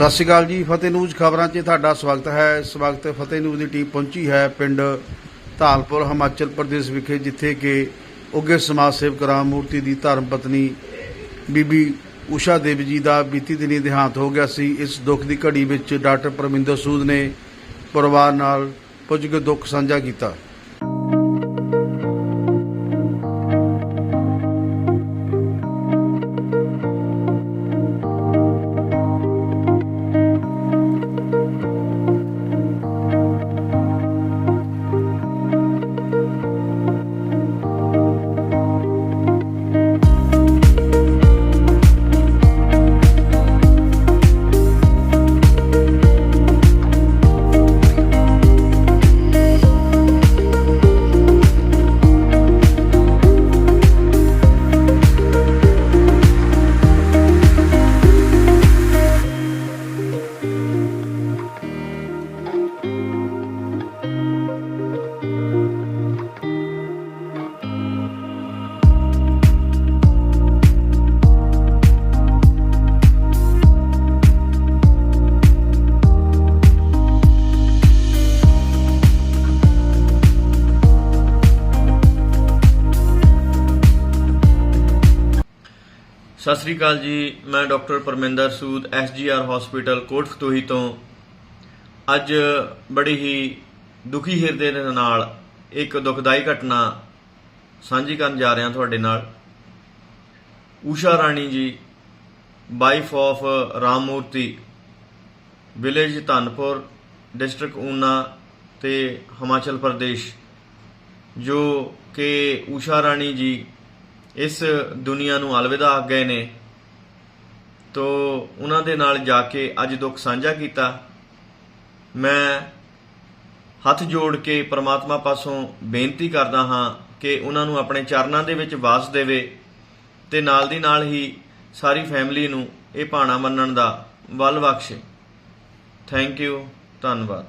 ਸਤਿ ਸ਼੍ਰੀ ਅਕਾਲ ਜੀ, ਫਤਿਹ ਨਿਊਜ਼ ਖਬਰਾਂ 'ਚ ਤੁਹਾਡਾ ਸਵਾਗਤ ਹੈ। ਇਸ ਵਕਤ ਫਤਿਹ ਨਿਊਜ਼ ਦੀ ਟੀਮ ਪਹੁੰਚੀ ਹੈ ਪਿੰਡ ਧਾਲਪੁਰ, ਹਿਮਾਚਲ ਪ੍ਰਦੇਸ਼ ਵਿਖੇ, ਜਿੱਥੇ ਕਿ ਉੱਘੇ ਸਮਾਜ ਸੇਵਕ ਰਾਮ ਮੂਰਤੀ ਦੀ ਧਰਮ ਪਤਨੀ ਬੀਬੀ ਊਸ਼ਾ ਦੇਵੀ ਜੀ ਦਾ ਬੀਤੀ ਦਿਨੀ ਦੇਹਾਂਤ ਹੋ ਗਿਆ ਸੀ। ਇਸ ਦੁੱਖ ਦੀ ਘੜੀ ਵਿੱਚ ਡਾਕਟਰ ਪਰਮਿੰਦਰ ਸੂਦ ਨੇ ਪਰਿਵਾਰ ਨਾਲ ਪੁੱਜ ਕੇ ਦੁੱਖ ਸਾਂਝਾ ਕੀਤਾ। ਸਤਿ ਸ੍ਰੀ ਅਕਾਲ ਜੀ, ਮੈਂ doctor Parminder Sood SGR hospital ਕੋਟਖਤੋਹੀ ਤੋਂ ਅੱਜ ਬੜੀ ਹੀ ਦੁਖੀ ਹਿਰਦੇ ਦੇ ਨਾਲ ਇੱਕ ਦੁਖਦਾਈ ਘਟਨਾ ਸਾਂਝੀ ਕਰਨ ਜਾ ਰਿਹਾ ਤੁਹਾਡੇ ਨਾਲ। ਊਸ਼ਾ ਰਾਣੀ ਜੀ ਵਾਈਫ ਆਫ ਰਾਮ ਮੂਰਤੀ ਵਿਲੇਜ ਧਨਪੁਰ ਡਿਸਟ੍ਰਿਕਟ ਊਨਾ ਤੇ ਹਿਮਾਚਲ ਪ੍ਰਦੇਸ਼, ਜੋ ਕਿ ਊਸ਼ਾ ਰਾਣੀ ਜੀ ਇਸ ਦੁਨੀਆ ਨੂੰ ਅਲਵਿਦਾ ਆ ਗਏ ਨੇ। ਤੋ ਉਹਨਾਂ ਦੇ ਨਾਲ ਜਾ ਕੇ ਅੱਜ ਦੁੱਖ ਸਾਂਝਾ ਕੀਤਾ। ਮੈਂ ਹੱਥ ਜੋੜ ਕੇ ਪ੍ਰਮਾਤਮਾ ਪਾਸੋਂ ਬੇਨਤੀ ਕਰਦਾ ਹਾਂ ਕਿ ਉਹਨਾਂ ਨੂੰ ਆਪਣੇ ਚਰਨਾਂ ਦੇ ਵਿੱਚ ਵਾਸ ਦੇਵੇ ਤੇ ਨਾਲ ਦੀ ਨਾਲ ਹੀ ਸਾਰੀ ਫੈਮਿਲੀ ਨੂੰ ਇਹ ਭਾਣਾ ਮੰਨਣ ਦਾ ਵੱਲ ਬਖਸ਼ੇ। ਥੈਂਕ ਯੂ ਧੰਨਵਾਦ।